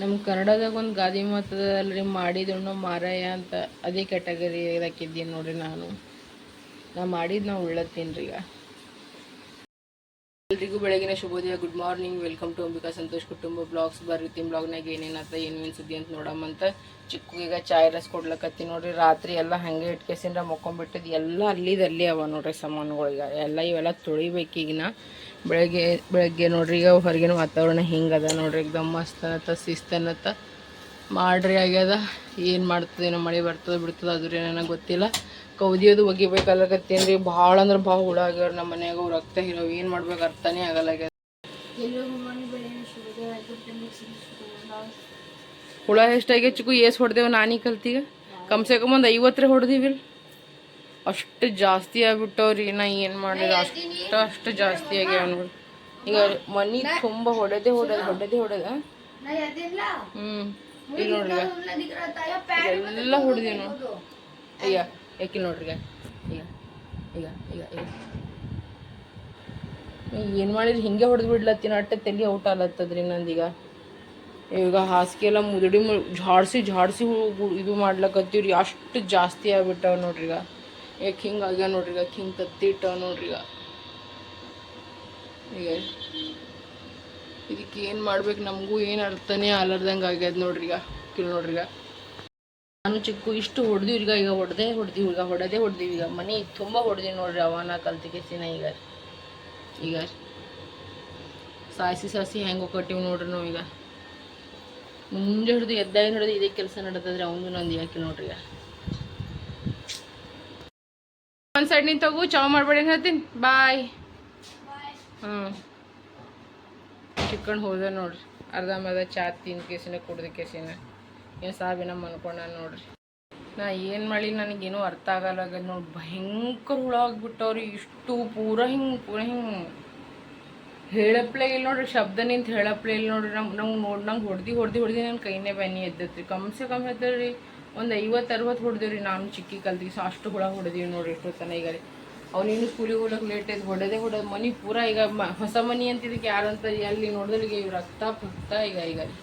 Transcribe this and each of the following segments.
ನಮ್ಮ ಕನ್ನಡದಾಗ ಒಂದು ಗಾದಿ ಮಾತದಲ್ಲಿ ಮಾಡಿದ್ರು ಮಾರಾಯ ಅಂತ ಅದೇ ಕ್ಯಾಟಗರಿ ಹಾಕಿದ್ದೀನಿ ನೋಡ್ರಿ ನಾನು. ನಾ ಮಾಡಿದ್ದು ನಾವು ಉಳ್ಳತ್ತೀನಿ ರೀ ಈಗ. ಎಲ್ರಿಗೂ ಬೆಳಗಿನ ಶುಭೋದಯ, good morning, welcome to Ambika Santosh ಕುಟುಂಬ ಬ್ಲಾಗ್ಸ್. ಬರ್ರಿ ಬ್ಲಾಗ್ನಾಗ ಏನೇನತ್ತ ಏನು ಸುದ್ದಿ ಅಂತ ನೋಡಮ್ಮಂತ ಈಗ ಚಾಯ್ ರಸ್ ಕೊಡ್ಲಕತ್ತಿ ನೋಡ್ರಿ. ರಾತ್ರಿ ಎಲ್ಲ ಹಾಗೆ ಇಟ್ಕೆಸಿಂದ ಮಕ್ಕೊಂಬಿಟ್ಟಿದ್ದು ಎಲ್ಲ ಅಲ್ಲಿದಲ್ಲಿ ಅವ ನೋಡ್ರಿ ಸಾಮಾನುಗಳೀಗ ಎಲ್ಲ ಇವೆಲ್ಲ ತೊಳಿಬೇಕೀಗಿನ. ಬೆಳಗ್ಗೆ ಬೆಳಗ್ಗೆ ನೋಡ್ರಿ ಈಗ ಹೊರಗಿನ ವಾತಾವರಣ ಹಿಂಗದ ನೋಡ್ರಿ ಎಕ್ದಮ್ ಮಸ್ತ್ ಅನ್ನತ್ತ ಶಿಸ್ತು ಅನ್ನತ್ತ ಮಾಡ್ರಿ ಆಗ್ಯದ. ಏನು ಮಾಡ್ತದೇನೋ ಮಳೆ ಬರ್ತದೆ ಬಿಡ್ತದೆ ಅದ್ರ ನನಗೆ ಗೊತ್ತಿಲ್ಲ. ಕೌದಿಯೋದು ಒಗಿಬೇಕಲ್ಲಕತ್ತೇನು ರೀ ಭಾಳ ಅಂದ್ರೆ ಭಾಳ ಹುಳ ಆಗ್ಯಾರ ನಮ್ಮ ಮನ್ಯಾಗ ಅವ್ರು ರಕ್ತ ಹಿರೋ ಏನು ಮಾಡ್ಬೇಕು ಅರ್ಥನೇ ಆಗಲ್ಲ ಆಗ್ಯದ. ಹುಳ ಎಷ್ಟಾಗ್ಯ ಚಿಕ್ಕು ಏಸ್ ಹೊಡೆದೇವು ನಾನಿ ಕಲ್ತೀಗ? ಕಮ್ಸೆ ಕಮ್ ಒಂದು ಐವತ್ತರ ಹೊಡೆದಿವಿಲ್? ಅಷ್ಟು ಜಾಸ್ತಿ ಆಗ್ಬಿಟ್ಟವ್ರಿ ನಾ ಏನು ಮಾಡಿದ ಅಷ್ಟು ಅಷ್ಟು ಜಾಸ್ತಿ ಆಗ್ಯಾವ ಈಗ ಮನಿ ತುಂಬ ಹೊಡೆದೇ ಹೊಡೆದು, ಹೊಡೆದೇ ಹೊಡೆದ ಹ್ಞೂ ನೋಡ್ರಿ ಎಲ್ಲ ಹೊಡೆದೀವಿ ನೋಡಿ. ಈಗ ಯಾಕೆ ನೋಡ್ರಿ, ಈಗ ಈಗ ಈಗ ಈಗ ಏನು ಮಾಡಿದ್ರಿ, ಹಿಂಗೆ ಹೊಡೆದು ಬಿಡ್ಲತ್ತಿನ ಅಟ್ಟೆ ತಲೆ ಔಟ್ ಆಲತ್ತದ್ರಿ ನಂದೀಗ ಈಗ. ಹಾಸಿಗೆ ಎಲ್ಲ ಮುದುಡಿ ಝಾಡ್ಸಿ ಹು- ಇದು ಮಾಡ್ಲಕತ್ತೀವ್ರಿ, ಅಷ್ಟು ಜಾಸ್ತಿ ಆಗ್ಬಿಟ್ಟಾವ ನೋಡ್ರಿ ಈಗ. ಯಾಕೆ ಹಿಂಗೆ ಆಗ್ಯಾವ ನೋಡ್ರಿ ಈಗ ಹಿಂಗೆ ತತ್ತಿಟ್ಟ ನೋಡ್ರಿ ಈಗ. ಈಗ ಇದಕ್ಕೆ ಏನು ಮಾಡ್ಬೇಕು ನಮಗೂ ಏನು ಅರ್ಥನೇ ಆಲಾರ್ದಂಗೆ ಆಗ್ಯದ ನೋಡ್ರಿ ಈಗ, ಕಿಲ್ ನೋಡ್ರಿ ಈಗ. ನಾನು ಚಿಕ್ಕು ಇಷ್ಟು ಹೊಡೆದಿವಿ ಈಗ ಈಗ ಹೊಡೆದೇ ಹೊಡೆದಿವಿ ಈಗ, ಹೊಡೆದೇ ಹೊಡೆದಿವಿ ಈಗ. ಮನೆ ತುಂಬ ಹೊಡೆದಿವಿ ನೋಡ್ರಿ ಅವನ ಕಲ್ತಿಗೆಸಿನ ಈಗ. ಈಗ ಸಾಸಿ ಸಾಸಿ ಹೆಂಗೆ ಹೋಗಟ್ಟಿವಿ ನೋಡ್ರಿ ನಾವು ಈಗ. ಮುಂಜೆ ಹಿಡಿದು ಎದ್ದಾಗಿ ಹಿಡಿದು ಇದೇ ಕೆಲಸ ನಡೀತದ್ರಿ ಅವನು ನಂದು ಯಾಕೆ ನೋಡ್ರಿ ಈಗ. ಒಂದು ಸೈಡ್ ನಿಂತು ಚಾವ್ ಮಾಡ್ಬೇಡಿ ಅಂತ ಹೇಳ್ತೀನಿ? ಬಾಯ್ ಹ್ಞೂ ಚಿಕ್ಕಣ್ಣ ಹೋದ ನೋಡ್ರಿ. ಅರ್ಧ ಮರ್ಧ ಚಾ ತಿಂದು ಕೇಸಿನ, ಕುಡ್ದು ಕೇಸಿನ. ಏನು ಸಾವಿನ ಮನ್ಕೊಂಡ ನೋಡ್ರಿ. ನಾ ಏನು ಮಾಡಿ ನನಗೇನು ಅರ್ಥ ಆಗಲ್ಲ. ಆಗ್ಯದ ನೋಡಿ ಭಯಂಕರ ಹುಳ ಆಗ್ಬಿಟ್ಟವ್ರಿ. ಇಷ್ಟು ಪೂರ ಹಿಂಗೆ ಪೂರ ಹಿಂಗೆ. ಹೇಳಪ್ಲೇ ಇಲ್ಲ ನೋಡ್ರಿ. ಶಬ್ದ ನಿಂತು ಹೇಳಪ್ಲೇ ಇಲ್ಲ ನೋಡ್ರಿ. ನಮ್ಗೆ ನಂಗೆ ನೋಡಿ ನಂಗೆ ಹೊಡ್ದು ಹೊಡ್ದು ಹೊಡ್ದು ನನ್ನ ಕೈನೇ ಬನ್ನಿ ಎದ್ದತ್ರಿ. ಕಮ್ಸೆ ಕಮ್ ಎದ್ದರಿ. ಒಂದು ಐವತ್ತು, ಅರವತ್ತು ಹೊಡೆದೇವ್ರಿ ನಾನು ಚಿಕ್ಕಿ ಕಲ್ತಿಗೆ. ಸೊ ಅಷ್ಟು ಹುಳ ಹೊಡೆದೀವಿ ನೋಡ್ರಿ ಇಷ್ಟು ತನ ಈಗ ರೀ. ಅವನಿನ್ನು ಸ್ಕೂಲಿಗೆ ಹೋಗ್ಲಕ್ಕೆ ಲೇಟ್ ಆಯ್ತು, ಹೊಡೆದೇ ಹೊಡೆದ ಮನೆ ಪೂರ ಈಗ ಮ ಹೊಸ ಮನೆ ಅಂತಿದ್ದಕ್ಕೆ ಯಾರಂತ ಅಲ್ಲಿ ನೋಡಿದ್ರೆ ಈಗ ರಕ್ತ ಪುತ್ತ ಈಗ ಈಗ ರೀ.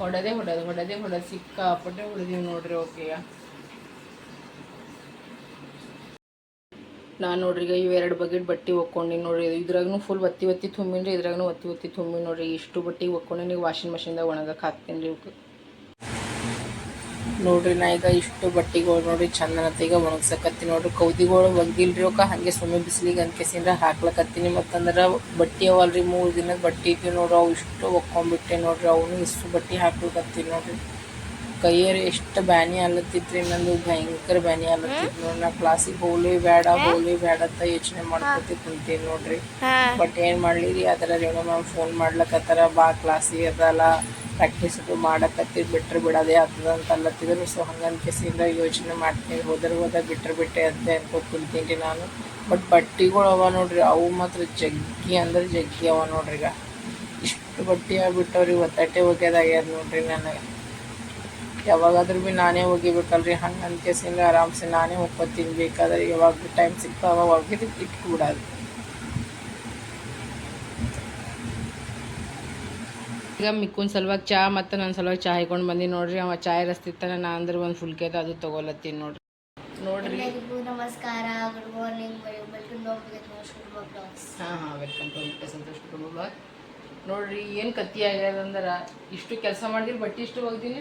ಹೊಡೆದೇ ಹೊಡೆದು ಹೊಡೆದೇ ಹೊಡೆದು, ಸಿಕ್ಕಾಪಟ್ಟೆ ಹೊಡೆದೀವಿ ನೋಡ್ರಿ ಓಕೆ ನಾನು ನೋಡ್ರಿ ಈಗ ಇವೆರಡು ಬಗೆಟ್ ಬಟ್ಟೆ ಒಕ್ಕೊಂಡಿನಿ ನೋಡ್ರಿ. ಇದ್ರಾಗೂ ಫುಲ್ ಒತ್ತಿ ಒತ್ತಿ ತುಂಬಿನಿ ರೀ ಇದ್ರಾಗೂ ಒತ್ತಿ ಒತ್ತಿ ತುಂಬಿ ನೋಡ್ರಿ. ಇಷ್ಟು ಬಟ್ಟೆ ಒಕ್ಕೊಂಡು ನೀವು ವಾಷಿಂಗ್ ಮಷಿನ್ದಾಗ ಒಣಗಕ್ಕೆ ಹಾಕ್ತೀನಿ ರೀ ಇವಕ್ಕೆ ನೋಡ್ರಿ ನಾ ಈಗ ಇಷ್ಟು ಬಟ್ಟೆಗಳು ನೋಡ್ರಿ ಚಂದನತ್ತ ಈಗ ಒಣಗ್ಸಕತ್ತೀನಿ ನೋಡ್ರಿ. ಕೌದಿಗಳು ಒಗ್ದಿಲ್ರಿ ಅವಕ್ಕ ಹಾಗೆ ಸುಮ್ಮನೆ ಬಿಸಿಲಿಗೆ ಅನ್ಕೆಸಿಂದ ಹಾಕ್ಲಕತ್ತೀನಿ. ಮತ್ತಂದ್ರೆ ಬಟ್ಟೆ ಅವಲ್ರಿ ಮೂರು ದಿನದ ಬಟ್ಟೆ ಇದ್ವಿ ನೋಡ್ರಿ. ಅವು ಇಷ್ಟು ಒಕ್ಕೊಂಬಿಟ್ಟೆ ನೋಡ್ರಿ. ಅವನು ಇಷ್ಟು ಬಟ್ಟೆ ಹಾಕ್ಲಿಕತ್ತೀನಿ ನೋಡ್ರಿ. ಕೈಯರು ಎಷ್ಟು ಬ್ಯಾನಿ ಆಲತ್ತಿತ್ರಿ ನಂದು ಭಯಂಕರ ಬ್ಯಾನಿ ಆಲತ್ತಿತ್ತು ನೋಡ್ರಿ. ನಾ ಕ್ಲಾಸಿಗೆ ಹೋಗ್ಲಿ ಬೇಡ ಹೋಗ್ಲಿ ಬೇಡ ಅಂತ ಯೋಚನೆ ಮಾಡ್ಕೊತಿ ಕುಂತೀನಿ ನೋಡ್ರಿ. ಬಟ್ ಏನು ಮಾಡ್ಲಿ ರೀ ಅದರ ರೇಣು ಮ್ಯಾಮ್ ಫೋನ್ ಮಾಡ್ಲಕತ್ತಾರ. ಬಾ ಕ್ಲಾಸಿಗೆ ಅದಲ್ಲ. ಪ್ರಾಕ್ಟೀಸ್ ಅದು ಮಾಡಕತ್ತಿ ಬಿಟ್ಟರೆ ಬಿಡೋದೇ ಆಗ್ತದೆ ಅಂತ ಅಲ್ಲತ್ತಿದ್ರು ಸೊ ಹಂಗನ್ಕೇಸಿಂದ ಯೋಚನೆ ಮಾಡ್ತೀನಿ. ಹೋದ್ರೆ ಹೋದ ಬಿಟ್ಟರೆ ಬಿಟ್ಟೆ ಅಂತ ಅನ್ಕೊಂಡು ಕುಂತೀನಿ ನಾನು. ಬಟ್ ಬಟ್ಟೆಗಳು ಅವ ನೋಡ್ರಿ, ಅವು ಮಾತ್ರ ಜಗ್ಗಿ ಅಂದ್ರೆ ಜಗ್ಗಿ ಅವ ನೋಡ್ರಿ ಈಗ. ಇಷ್ಟು ಬಟ್ಟೆ ಆಗ್ಬಿಟ್ಟವ್ರಿ, ಒತ್ತಟ್ಟೆ ಒಗ್ಯದಾಗ್ಯಾರ ನೋಡ್ರಿ ನನಗೆ ಯಾವಾಗಾದ್ರೂ ಭೀ ನಾನೇ ಒಗಿಬೇಕಲ್ರಿ. ಹಂಗೆ ಅನ್ಕೇಸಿಂದ ಆರಾಮ್ಸೆ ನಾನೇ ಒಪ್ಕೋತೀನಿ ಬೇಕಾದ್ರೆ ಯಾವಾಗ ಟೈಮ್ ಸಿಗ್ತಾವ ಒಗೆದು ಇಟ್ಬಿಡೋದು ಈಗ ಮಿಕ್ಕುನ್ ಸಲುವಾಗಿ ಚಾ ಮತ್ತು ನನ್ನ ಸಲುವಾಗಿ ಚಾ ಹಾಕೊಂಡು ಬಂದೀನಿ ನೋಡ್ರಿ ಅವ ಚಾಯ್ ರಸ್ತಿತ್ತಾನೆ ನಾ ಅಂದ್ರೆ ಒಂದು ಫುಲ್ ಕೇದ ಅದು ತೊಗೊಲತ್ತೀನಿ ನೋಡ್ರಿ. ನೋಡ್ರಿ. ನಮಸ್ಕಾರ ಗುಡ್ ಮಾರ್ನಿಂಗ್ ಹಾಂ ಹಾಂ ವೆಲ್ಕಮ್ ಟು ಸಂತೋಷ್ ಕುಟುಂಬ ಬ್ಲಾಗ್ ನೋಡ್ರಿ ಏನು ಕತ್ತಿ ಆಗ್ಯದ ಅಂದ್ರೆ ಇಷ್ಟು ಕೆಲಸ ಮಾಡಿದೀನಿ ಬಟ್ಟೆ ಇಷ್ಟು ಒಗ್ದೀನಿ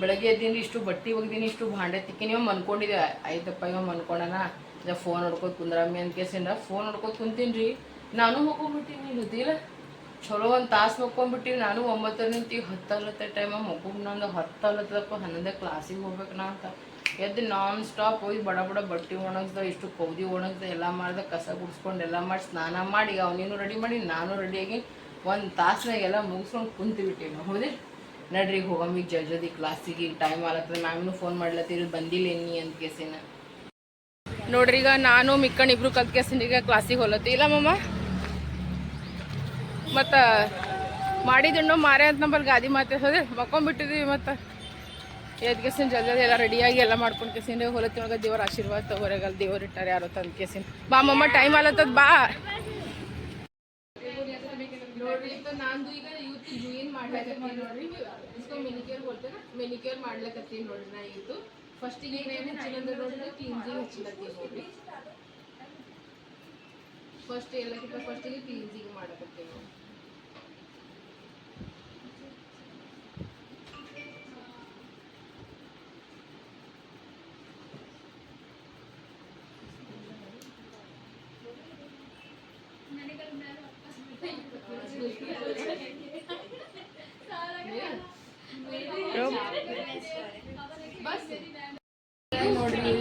ಬೆಳಗ್ಗೆ ಎದ್ದೀನಿ ಇಷ್ಟು ಬಟ್ಟೆ ಒಗ್ದೀನಿ ಇಷ್ಟು ಭಾಂಡೆ ತಿಕ್ಕಿನಿ ಇವ ಮನ್ಕೊಂಡಿದ್ದೆ ಆಯ್ತಪ್ಪ ಇವ ಮನ್ಕೊಂಡನ ಇಲ್ಲ ಫೋನ್ ಹೊಡ್ಕೊತ ಕುಂದ್ರಮ್ಮಿ ಅಂತ ಕೇಸಿಂದ ಫೋನ್ ಹೊಡ್ಕೊತ ಕುಂತೀನಿ ರೀ ನಾನು ಹೋಗ್ಕೊಂಡ್ಬಿಟ್ಟಿನಿ ಗೊತ್ತಿಲ್ಲ. ಚಲೋ ಒಂದು ತಾಸು ಮಕ್ಕೊಂಡ್ಬಿಟ್ಟಿವಿ. ನಾನು ಒಂಬತ್ತರ ನಿಂತೀವಿ ಹತ್ತಲತ್ತ ಟೈಮ ಮಗು ನಂದು ಹತ್ತಲತ್ತದಪ್ಪ ಹನ್ನೊಂದೇ ಕ್ಲಾಸಿಗೆ ಹೋಗ್ಬೇಕು ನಾ ಅಂತ. ಎದ್ದು ನಾನ್ ಸ್ಟಾಪ್ ಹೋಗಿ ಬಡ ಬಡ ಬಟ್ಟೆ ಒಣಗ್ದ, ಇಷ್ಟು ಕೌದಿ ಒಣಗ್ದ, ಎಲ್ಲ ಮಾಡ್ದೆ, ಕಸ ಗುಡಿಸ್ಕೊಂಡು ಎಲ್ಲ ಮಾಡಿ ಸ್ನಾನ ಮಾಡಿ. ಅವನೇನು ರೆಡಿ ಮಾಡಿ, ನಾನು ರೆಡಿಯಾಗಿ ಒಂದು ತಾಸ್ನಾಗ ಎಲ್ಲ ಮುಗಿಸ್ಕೊಂಡು ಕುಂತು ನಾವು ಹೌದೇ? ನಡ್ರಿ ಹೋಗಮ್ಮ ಜಲ್ದಿ ಕ್ಲಾಸಿಗೆ ಈಗ ಟೈಮ್ ಆಗತ್ತದ ಮ್ಯಾಮ್ನು ಫೋನ್ ಮಾಡ್ಲತ್ತೀರಿ ಬಂದಿಲ್ಲ ಎನ್ನಿ ಅಂತ ಕೇಸಿನ. ನೋಡ್ರಿ ಈಗ ನಾನು ಮಿಕ್ಕಣ್ಣ ಇಬ್ರು ಕಲ್ತ್ ಕೇಸಿನ ಈಗ ಕ್ಲಾಸಿಗೆ ಹೋಲತ್ತಿ. ಇಲ್ಲ ಮಮ್ಮ ಮತ್ತು ಮಾಡಿದ್ದಣ್ಣು ಮಾರೇ ಅಂತ ನಂಬಲ್ ಗಾದಿ ಮಾತೆ ಹೋದ್ರೆ ಮಕ್ಕೊಂಬಿಟ್ಟಿದ್ವಿ ಮತ್ತು. ಎದ್ ಕೇಸಿನ ಜಲ್ದಿ ಎಲ್ಲ ರೆಡಿಯಾಗಿ ಎಲ್ಲ ಮಾಡ್ಕೊಂಡು ಕೇಸಿನ ಹೊಲತ್ತಿನೊಳಗೆ ದೇವರ ಆಶೀರ್ವಾದ ತಗೋರಾಗಲ್ಲ ದೇವ್ರು ಇಟ್ಟಾರೆ ಯಾರೋ ತಂದು ಕೇಸಿನ. ಬಾ ಮಮ್ಮ ಟೈಮ್ ಆಲತ್ತದ, ಬಾ. ನಾನು ಈಗ ಮೆನಿಕ್ಯೂರ್ ಮಾಡ್ಲಕತ್ತೀನಿ ನೋಡ್ರಿ ನಾ ಫಸ್ಟಿಗೆ ಏನೇನು ಹಚ್ಚಿಲ್ಲ ಹಚ್ಚಿಲ್ಲತ್ತೀನಿ ನೋಡ್ರಿ ಫಸ್ಟ್ ಎಲ್ಲಕ್ಕಿಂತ ಫಸ್ಟಿಗೆ ಮಾಡಕತ್ತೀನಿ ನೋಡ್ರಿ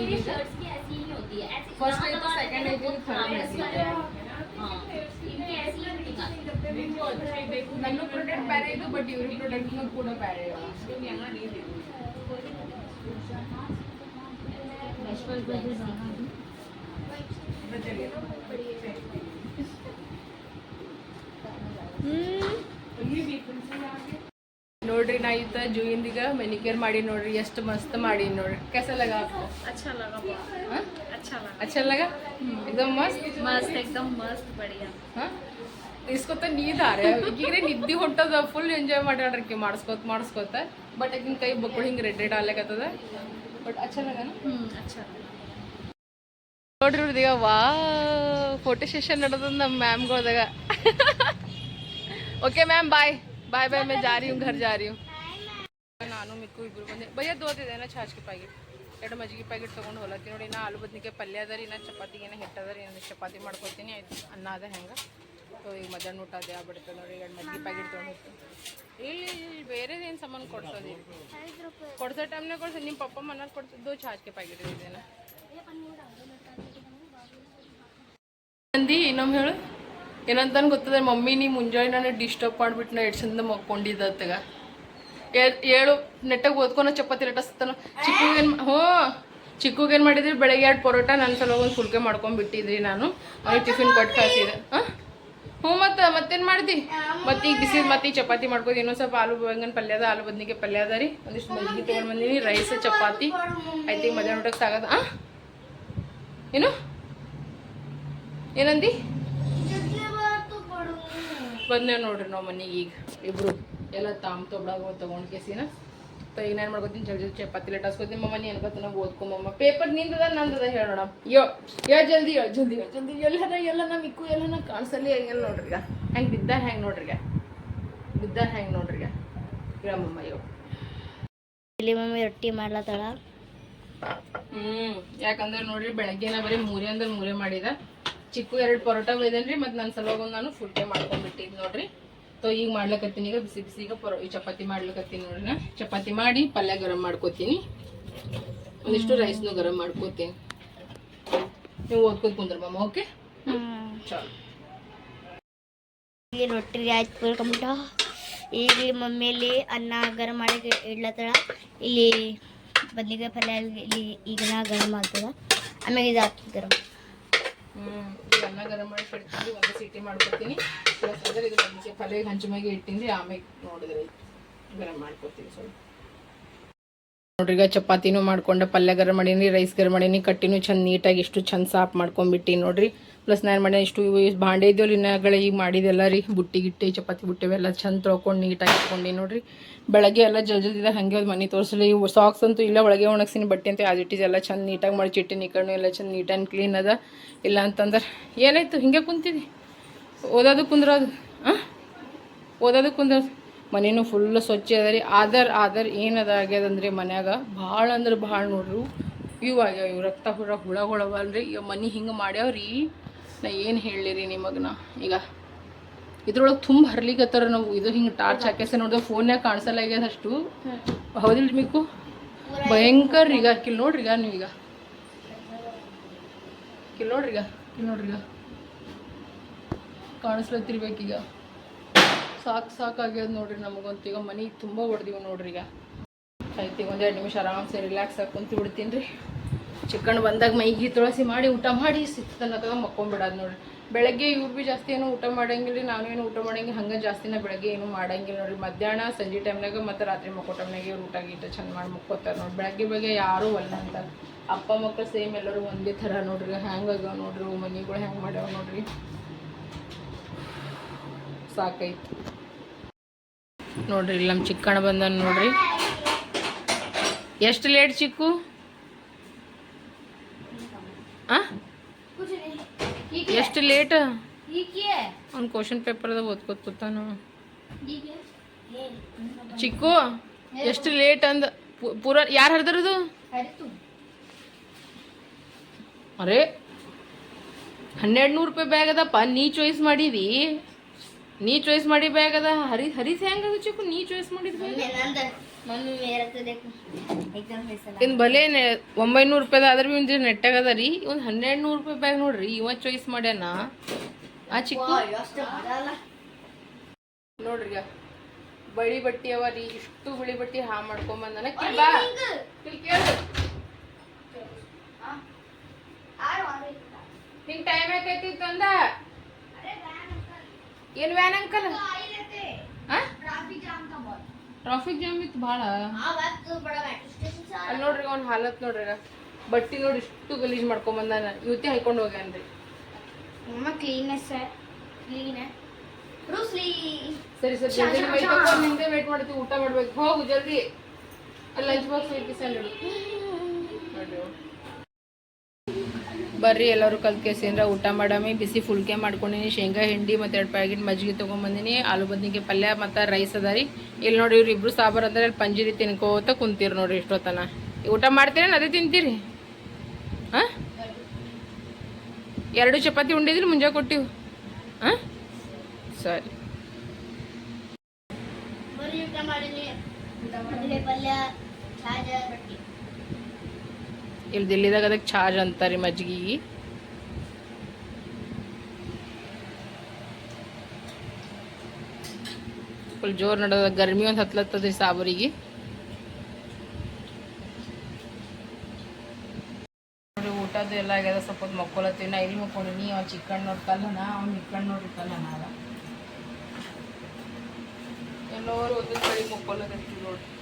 मेरी शर्ट्स की ऐसी ही होती है। ऐसी फ़र्स्ट ईयर तो सेकंड ईयर की थर्ड ईयर की हाँ। इनके ऐसी ही निकाल नन्नू प्रोडक्ट पहने तो बट यूरी प्रोडक्ट में पूरा पहने हो इसको यहाँ नहीं दे वैश्विक बदल जाना बदल गया हम्म। ये भी कुछ आगे ನೋಡ್ರಿ ನಾ ಇತ್ತ ಜೂಯಿಂದೀಗ ಮೆನಿಕ್ಯೂರ್ ಮಾಡಿ ನೋಡ್ರಿ ಎಷ್ಟು ಮಸ್ತ್ ಮಾಡಿ ನೋಡ್ರಿ कैसा लगा आपको अच्छा लगा हाँ? अच्छा लगा अच्छा लगा एकदम मस्त मस्त एकदम मस्त बढ़िया हाँ? ಇಸ್ಕೊತ ನೀದ್ ಆರೆ ಈಗೀಗ್ರೆ ನಿದ್ದಿ ಹೊಂಟದ ಫುಲ್ ಎಂಜಾಯ್ ಮಾಡ್ಯಾಡ್ರಿ ಮಾಡಿಸ್ಕೋತ ಮಾಡಿಸ್ಕೋತ ಬಟ್ ಆಕಿನ ಕೈ ಬಕ್ಕಳು ಹಿಂಗೆ ರೆಡ್ ರೆಡ್ ಆಗ್ಲಕತ್ತದ ಬಟ್ ಅಚ್ಚ ಲಗನ हम्म अच्छा लगा ನೋಡ್ರಿ ಇವ್ರದೀಗ ವಾ ಫೋಟೋ ಸೆಷನ್ ನಡೆದ ನಮ್ಮ ಮ್ಯಾಮ್ಗಳ್ದಾಗ ಓಕೆ ಮ್ಯಾಮ್ ಬಾಯ್ ಬಾಯ್ ಬಾಯ್ मैं जा रही हूँ घर जा रही हूँ ನಾನು ಮಿಕ್ಕು ಇಬ್ರು ಬಂದೆ ಬಯ್ಯ ದೋತಿದೆ ನಾ ಛಾಚ್ಗೆ ಪ್ಯಾಕೆಟ್ ಎರಡು ಮಜ್ಜಿಗೆ ಪ್ಯಾಕೆಟ್ ತೊಗೊಂಡು ಹೊಲತ್ತೀನಿ ನೋಡಿ ನಾ ಆಲೂ ಬದ್ನಿಕಾಯಿ ಪಲ್ಯ ಅದ ರೀ ನಾ ಚಪಾತಿಗೆ ಏನೋ ಹಿಟ್ಟದ ರೀ ನಾನು ಚಪಾತಿ ಮಾಡ್ಕೊತೀನಿ ಆಯ್ತು ಅನ್ನ ಅದ ಹೆಂಗೆ ಸೊ ಈಗ ಮಧ್ಯಾಹ್ನ ಊಟ ಅದೇ ಆಗ್ಬಿಡ್ತದೆ ನೋಡಿ ಎರಡು ಮಜ್ಜಿಗೆ ಪ್ಯಾಕೆಟ್ ತೊಗೊಂಡು ಹೋಗ್ತೀನಿ ಇಲ್ಲಿ ಇಲ್ಲಿ ಬೇರೆದೇನು ಸಾಮಾನು ಕೊಡ್ಸೋದು ಕೊಡ್ಸೋ ಟೈಮ್ನಾಗ ಕೊಡ್ಸೋ ನಿಮ್ಮ ಪಪ್ಪ ಮನೇಲಿ ಕೊಡ್ತಿದ್ದು ಛಾಚ್ಗೆ ಪ್ಯಾಕೆಟ್ ಇದೇನ ಅಂದಿ ಇನ್ನೊಮ್ಮೆ ಹೇಳು ಏನಂತ ಗೊತ್ತದ, ಮಮ್ಮಿ ನೀ ಮುಂಜಾನೆ ನಾನು ಡಿಸ್ಟರ್ಬ್ ಮಾಡಿಬಿಟ್ಟು ನಾ ಎಷ್ಟು ಚಂದ ಮಕ್ಕೊಂಡಿದ್ದತ್ತಗ ಏಳು ನೆಟ್ಟಾಗ ಓದ್ಕೊಂಡು ಚಪಾತಿ ಲಟಸ್ತಾನ ಚಿಕ್ಕುಗೇನು ಹ್ಞೂ, ಚಿಕ್ಕುಗೇನು ಮಾಡಿದ್ರಿ, ಬೆಳಗ್ಗೆ ಎರಡು ಪರೋಟ ನನ್ನ ಸಲುವಾಗಿ ಒಂದು ಫುಲ್ಕೆ ಮಾಡ್ಕೊಂಡ್ಬಿಟ್ಟಿದ್ರಿ ನಾನು. ಅವ್ನಿಗೆ ಟಿಫಿನ್ ಕೊಟ್ಟು ಕಳಿಸಿದೆ ಹಾಂ? ಹ್ಞೂ ಮತ್ತು, ಮತ್ತೇನು ಮಾಡ್ದಿ? ಮತ್ತೆ ಈಗ ಬಿಸಿ ಮತ್ತೆ ಈಗ ಚಪಾತಿ ಮಾಡ್ಕೋದು, ಇನ್ನೊಂದು ಸ್ವಲ್ಪ ಆಲೂ ಬಂಗನ್ ಪಲ್ಯ ಅದ ಆಲೂ ಬದ್ನಿಗೆ ಪಲ್ಯ ಅದ ರೀ. ಒಂದಿಷ್ಟು ಮಜ್ಜಿಗೆ ತೊಗೊಂಡು ಬಂದೀನಿ, ರೈಸ್, ಚಪಾತಿ. ಆಯ್ತು ಈಗ ಮಧ್ಯಾಹ್ನ ಊಟಕ್ಕೆ ಸಾಗದ, ಹಾಂ? ಏನು? ಏನಂದಿ? ಬಂದೇವ್ ನೋಡ್ರಿ ನಾವು ಮನೆಗೆ ಈಗ ಇಬ್ರು. ಎಲ್ಲ ತಾಮ್ ತೊಬ್ಳಾಗ ತೊಗೊಂಡು ಕೇಸಿನ. ತ ಈಗ ನಾನು ಮಾಡ್ಕೊತೀನಿ? ಜಲ್ದಿ ಜಲ್ದಿ ಚಪಾತಿ ಲಟಾಸ್ಕೊತೀನಿ ಮಮ್ಮ ನೀನು ಅನ್ಕೋತ ನಾವು ಓದ್ಕೊಂಬಮ್ಮ ಪೇಪರ್ ನಿಂದದ ನಂದದ ಹೇಳೋಣ ಯೋ ಯೋ ಜಲ್ದಿ ಯೋ ಜಲ್ದಿ ಯೋ ಜಲ್ದಿ ಎಲ್ಲ ಎಲ್ಲ ನಮ್ಮ ಇಕ್ಕು ಎಲ್ಲ ಎಲ್ಲನ ಕಾಣಿಸಲಿ ಹೆಂಗೆಲ್ಲ ನೋಡ್ರಿ ಈಗ ಹೆಂಗೆ ಬಿದ್ದ ಹೆಂಗೆ ನೋಡ್ರಿ ಬಿದ್ದ ಹೆಂಗೆ ನೋಡ್ರಿ ಇರಮ್ಮಮ್ಮ ಯೋ. ಇಲ್ಲಿ ಮಮ್ಮಿ ರೊಟ್ಟಿ ಮಾಡ್ಲತ್ತಾಳ. ಹ್ಞೂ ಯಾಕಂದ್ರೆ ನೋಡ್ರಿ ಬೆಳಗ್ಗೆನ ಬರೀ ಮೂರೇ ಅಂದ್ರೆ ಮೂರೇ ಮಾಡಿದ. ಚಿಕ್ಕು ಎರಡು ಪರೋಟ ಒಯ್ದೇನ್ರಿ ಮತ್ತೆ ನನ್ನ ಸಲುವಾಗಿ ನಾನು ನಾನು ಫುಲ್ಕೆ ಮಾಡ್ಕೊಂಡ್ಬಿಟ್ಟಿದ್ ನೋಡ್ರಿ. ಸೊ ಈಗ ಮಾಡ್ಲಕತ್ತೀನಿ ಈಗ ಬಿಸಿ ಬಿಸಿ ಈಗ ಪರೋ ಚಪಾತಿ ಮಾಡ್ಲಕತ್ತೀನಿ ನೋಡ್ರಿ ನಾ. ಚಪಾತಿ ಮಾಡಿ ಪಲ್ಯ ಗರಂ ಮಾಡ್ಕೋತೀನಿ. ಒಂದಿಷ್ಟು ರೈಸ್ನು ಗರಂ ಮಾಡ್ಕೋತೀನಿ. ನೀವು ಓದ್ಕೋತ ಕುಂದ್ರ ಓಕೆ ಚಲೋ. ಇಲ್ಲಿ ರೊಟ್ಟಿ ಆಯ್ತು ಫುಲ್ ಈಗ ಇಲ್ಲಿ ಮಮ್ಮಿಯಲ್ಲಿ ಅನ್ನ ಗರಂ ಮಾಡಿ ಇಡ್ಲತ್ತಳ. ಇಲ್ಲಿ ಬದ್ನಿಕಾಯಿ ಪಲ್ಯ ಇಲ್ಲಿ ಈಗ ನಾ ಗರಂ ಆಗ್ತದ. ಆಮೇಲೆ ಇದು ಹಾಕಿ ಗರಂ. ಅನ್ನ ಗರಂ ಮಾಡಿ ಇಡ್ತೀನಿ ಒಂದು ಸೀಟಿ ಮಾಡ್ಕೊತೀನಿ ಪ್ಲಸ್ ಅಂದ್ರೆ ಇದು ಪಲ್ಯ ಹಂಚು ಮ್ಯಾಗೆ ಆಮೇಲೆ ನೋಡಿದ್ರೆ ಗರಂ ಮಾಡ್ಕೊತೀನಿ ಸ್ವಲ್ಪ. ಈಗ ಚಪಾತಿನೂ ಮಾಡ್ಕೊಂಡೆ, ಪಲ್ಯ ಗರಂ ಮಾಡೀನಿ ರೈಸ್ ಗರಂ ಮಾಡೀನಿ, ಕಟ್ಟಿನೂ ಚಂದ ನೀಟಾಗಿ ಇಷ್ಟು ಚಂದ ಸಾಫ್ ಮಾಡ್ಕೊಂಡ್ಬಿಟ್ಟಿನಿ ನೋಡ್ರಿ. ಪ್ಲಸ್ ನಾನು ಮಾಡ್ಯಾನ ಇಷ್ಟು ಭಾಂಡೆ ಇದ್ದೀವಲ್ಲ ಇನ್ನಗಳ ಈಗ ಮಾಡಿದೆಲ್ಲ ರೀ. ಬುಟ್ಟಿ ಗಿಟ್ಟಿ, ಚಪಾತಿ ಬುಟ್ಟಿ ಎಲ್ಲ ಚಂದ ತೊಳ್ಕೊಂಡು ನೀಟಾಗಿ ಇಟ್ಕೊಂಡು ನೋಡ್ರಿ. ಬೆಳಗ್ಗೆ ಎಲ್ಲ ಜಲ್ ಜಲ್ದಿದ ಹಾಗೆ ಅದು ಮನೆ ತೋರಿಸಲಿ. ಸಾಕ್ಸ್ ಅಂತೂ ಇಲ್ಲ ಒಳಗೆ ಒಣಗ್ಸಿನಿ, ಬಟ್ಟೆ ಅಂತ ಯಾವ್ದು ಇಸ್ ಎಲ್ಲ ಚಂದ ನೀಟಾಗಿ ಮಾಡಿ ಚಿಟ್ಟಿ ನಿಕ್ಕಣ್ಣು ಎಲ್ಲ ಚಂದ ನೀಟ್ ಆ್ಯಂಡ್ ಕ್ಲೀನ್ ಅದ. ಇಲ್ಲ ಅಂತಂದ್ರೆ ಏನಾಯ್ತು? ಹಿಂಗೆ ಕುಂತಿದಿ? ಓದೋದು ಕುಂದ್ರೋದು? ಹಾಂ ಓದೋದು ಕುಂದ್ರೋದು? ಮನೇನು ಫುಲ್ ಸ್ವಚ್ಛ ಅದ ರೀ. ಆದರ್ ಆದರ್ ಏನದ ಆಗ್ಯದಂದ್ರೆ ಮನ್ಯಾಗ ಭಾಳ ಅಂದ್ರೆ ಭಾಳ ನೋಡ್ರಿ. ಆಗ್ಯಾವ, ಇವು ರಕ್ತ ಹುಳ ಹುಳಗಳವಲ್ರಿ ಈಗ ಮನೆ ಹಿಂಗೆ ಮಾಡ್ಯಾವ್ರಿ. ನಾ ಏನು ಹೇಳಿರಿ ನಿಮಗೆ ನಾ ಈಗ ಇದ್ರೊಳಗೆ ತುಂಬ ಹರ್ಲಿಕತ್ತಾರ ನಾವು. ಇದು ಹಿಂಗೆ ಟಾರ್ಚ್ ಹಾಕ್ಯಾಸ ನೋಡಿದ್ರೆ ಫೋನ್ಯಾಗ ಕಾಣಿಸಲ್ಲ ಆಗ್ಯದ ಅಷ್ಟು ಹೌದಿಲ್ರಿ ಮಿಕ್ಕು? ಭಯಂಕರ ಈಗ. ಕಿಲ್ ನೋಡ್ರಿ ಈಗ ನೀವೀಗ. ಕಿಲ್ ನೋಡ್ರಿ ಈಗ. ಕಿಲ್ ನೋಡ್ರಿ ಈಗ. ಕಾಣಿಸ್ಲತ್ತಿರ್ಬೇಕೀಗ. ಸಾಕು ಸಾಕಾಗ್ಯದ ನೋಡ್ರಿ ನಮಗಂತೂ. ಈಗ ಮನೆ ತುಂಬ ಹೊಡೆದೀವಿ ನೋಡ್ರಿ ಈಗ. ಆಯ್ತು ಈಗ ಒಂದೆರಡು ನಿಮಿಷ ಆರಾಮ್ಸೆ, ರಿಲ್ಯಾಕ್ಸ್ ಆಗಿ ಬಿಡ್ತೀನಿ ರೀ. ಚಿಕನ್ ಬಂದಾಗ ಮೈಗಿ ತುಳಸಿ ಮಾಡಿ ಊಟ ಮಾಡಿ ಸಿಕ್ತನಕ ಮಕ್ಕೊಂಬಿಡೋದು ನೋಡ್ರಿ. ಬೆಳಗ್ಗೆ ಇವ್ರು ಭೀ ಜಾಸ್ತಿ ಏನು ಊಟ ಮಾಡಂಗಿಲ್ಲ ರೀ ಊಟ ಮಾಡಂಗಿಲ್ಲ, ಹಂಗೆ ಜಾಸ್ತಿನ ಬೆಳಗ್ಗೆ ಏನು ಮಾಡಂಗಿಲ್ಲ ನೋಡ್ರಿ. ಮಧ್ಯಾಹ್ನ ಸಂಜೆ ಟೈಮ್ನಾಗ ಮತ್ತು ರಾತ್ರಿ ಮಕ್ಕೋ ಟೈಮ್ನಾಗ ಇವ್ರು ಊಟ ಗೀಟ ಚೆಂದ ಮಾಡಿ ಮುಕ್ಕೋತಾರೆ ನೋಡಿ ಬೆಳಗ್ಗೆ ಬಗ್ಗೆ ಯಾರೂ ಒಲ್ಲ ಅಂತಾರೆ. ಅಪ್ಪ ಮಕ್ಕಳು ಸೇಮ್ ಎಲ್ಲರೂ ಒಂದೇ ಥರ ನೋಡ್ರಿ. ಹ್ಯಾಂಗೆ ಆಗ್ಯಾವ ನೋಡ್ರಿ ಮನೆಗಳು ಹ್ಯಾಂಗೆ ಮಾಡ್ಯಾವ ನೋಡ್ರಿ. ಸಾಕೈತಿ. ನೋಡ್ರಿ ಇಲ್ಲಿ ನಮ್ಮ ಚಿಕ್ಕಣ್ಣ ಬಂದ ನೋಡ್ರಿ. ಎಷ್ಟು ಲೇಟ್ ಚಿಕ್ಕು ಆ ಎಷ್ಟು ಲೇಟ್ ಅವ್ನು ಕ್ವಶನ್ ಪೇಪರ್ದಾಗ ಓದ್ಕೋತ ಕೂತಾನು. ಚಿಕ್ಕು ಎಷ್ಟು ಲೇಟ್ ಅಂದ. ಪೂರ ಯಾರು ಹರಿದ್ರದು ಅರೆ ಹನ್ನೆರಡು ನೂರು ರೂಪಾಯಿ ಬ್ಯಾಗ್ ಅದಪ್ಪ ನೀ ಚಾಯ್ಸ್ ಮಾಡಿದಿ. ನೀ ಚಾಯ್ಸ್ ಮಾಡಿ ಬ್ಯಾಗ್ ಅದ. ಹರಿ ಹರಿಸ್ ಹೆಂಗದ ಚಿಕ್ಕು? ನೀ ಚಾಯ್ಸ್ ಮಾಡಿದ್ ಇನ್ನು ಭಲೇ ಒಂಬೈನೂರು ರೂಪಾಯ್ದು ಆದ್ರೆ ಭೀ ಒಂದು ನೆಟ್ಟಾಗ ರೀ. ಒಂದು ಹನ್ನೆರಡು ನೂರು ರೂಪಾಯಿ ಬ್ಯಾಗ್ ನೋಡ್ರಿ ಇವ ಚಾಯ್ಸ್ ಮಾಡ್ಯಾನ. ಆ ಚಿಕ್ಕ ನೋಡ್ರಿ ಬಳಿ ಬಟ್ಟಿ ಅವ ರೀ ಇಷ್ಟು ಬಿಳಿ ಬಟ್ಟಿ ಹಾ ಮಾಡ್ಕೊಂಬಂದನ ನಿಂಗೆ. ಟೈಮ್ ಯಾಕೈತಿ ತಂದ ಏನು ವ್ಯಾನ್ ಅಂಕಲ್? ಹಾಂ ಟ್ರಾಫಿಕ್ ಜಾಮ್ ಇತ್ತು ಭಾಳ. ಅಲ್ಲಿ ನೋಡ್ರಿ ಅವ್ನ ಹಾಲತ್ ನೋಡ್ರಿ ಬಟ್ಟಿ ನೋಡಿ ಇಷ್ಟು ಗಲೀಜು ಮಾಡ್ಕೊಂಬಂದ ಇವತ್ತಿ ಹಾಕೊಂಡು ಹೋಗ್ಯಾನ್ರಿ ಕ್ಲೀನೆಸ್ ಕ್ಲೀನ್ ಸರಿ ಸರಿ. ಜಲ್ದಿ ವೇಟ್ ಮಾಡ್ತೀವಿ ಊಟ ಮಾಡ್ಬೇಕು. ಹೋಗು ಜಲ್ದಿ. ಅಲ್ಲಿ ಲಂಚ್ ಬಾಕ್ಸ್ ಇರ್ತೀಸಂಡು ಬರ್ರಿ, ಎಲ್ಲರೂ ಕಲ್ತ್ಕೇಸಿಂದ್ರ ಊಟ ಮಾಡಮಿ, ಬಿಸಿ ಫುಲ್ಕೆ ಮಾಡ್ಕೊಂಡಿನಿ, ಶೇಂಗಾ, ಹಿಂಡಿ ಮತ್ತು ಎರಡು ಪ್ಯಾಕೆಟ್ ಮಜ್ಜಿಗೆ ತೊಗೊಂಬಂದಿನಿ ಆಲೂ ಬದ್ನಿಗೆ ಪಲ್ಯ ಮತ್ತು ರೈಸ್ ಅದ ರೀ. ಇಲ್ಲಿ ನೋಡಿ ಇವ್ರು ಇಬ್ರು ಸಾಂಬಾರು ಅಂದ್ರೆ ಅಲ್ಲಿ ಪಂಜಿರಿ ತಿನ್ಕೋತ ಕುಂತೀರಿ ನೋಡ್ರಿ ಇಷ್ಟೊತ್ತನ. ಊಟ ಮಾಡ್ತೀರೇನು ಅದೇ ತಿಂತೀರಿ? ಹಾಂ? ಎರಡು ಚಪಾತಿ ಉಂಡಿದ್ರಿ ಮುಂಜಾನೆ ಕೊಟ್ಟಿವು? ಹಾಂ? ಸರಿ. ಊಟ ಮಾಡಿನಿ ಮದುವೆ ಪಲ್ಯ ಚಾರ್ಜ ರೊಟ್ಟಿ ಇಲ್ಲಿ ದಿಲ್ಲಿದಾಗ ಅದಕ್ಕೆ ಚಾರ್ಜ್ ಅಂತಾರೆ ಮಜ್ಜಿಗೆ. ಫುಲ್ ಜೋರ್ ನಡೋದ ಗರ್ಮಿ ಒಂದು ಹತ್ಲತ್ತದ್ರಿ ಸಾಬರಿಗೆ. ನೋಡಿ ಊಟದ್ದು ಎಲ್ಲ ಆಗ್ಯದ ಸ್ವಲ್ಪ ಮಕ್ಕೊಳತ್ತೀವಿ. ನಾ ಇಲ್ಲಿ ಮಕ್ಕೊಂಡಿನಿ ಚಿಕನ್ ಚಿಕ್ಕಣ್ಣ ನೋಡ್ಕಲ್ಲನ ಅವ್ನು ಇಕ್ಕಣ್ಣ ನೋಡಿ ಕಲ್ಲನ ಅದ. ಎಲ್ಲರೂ ಒಂದೊಂದು ಕಡೆ ನೋಡ್ರಿ.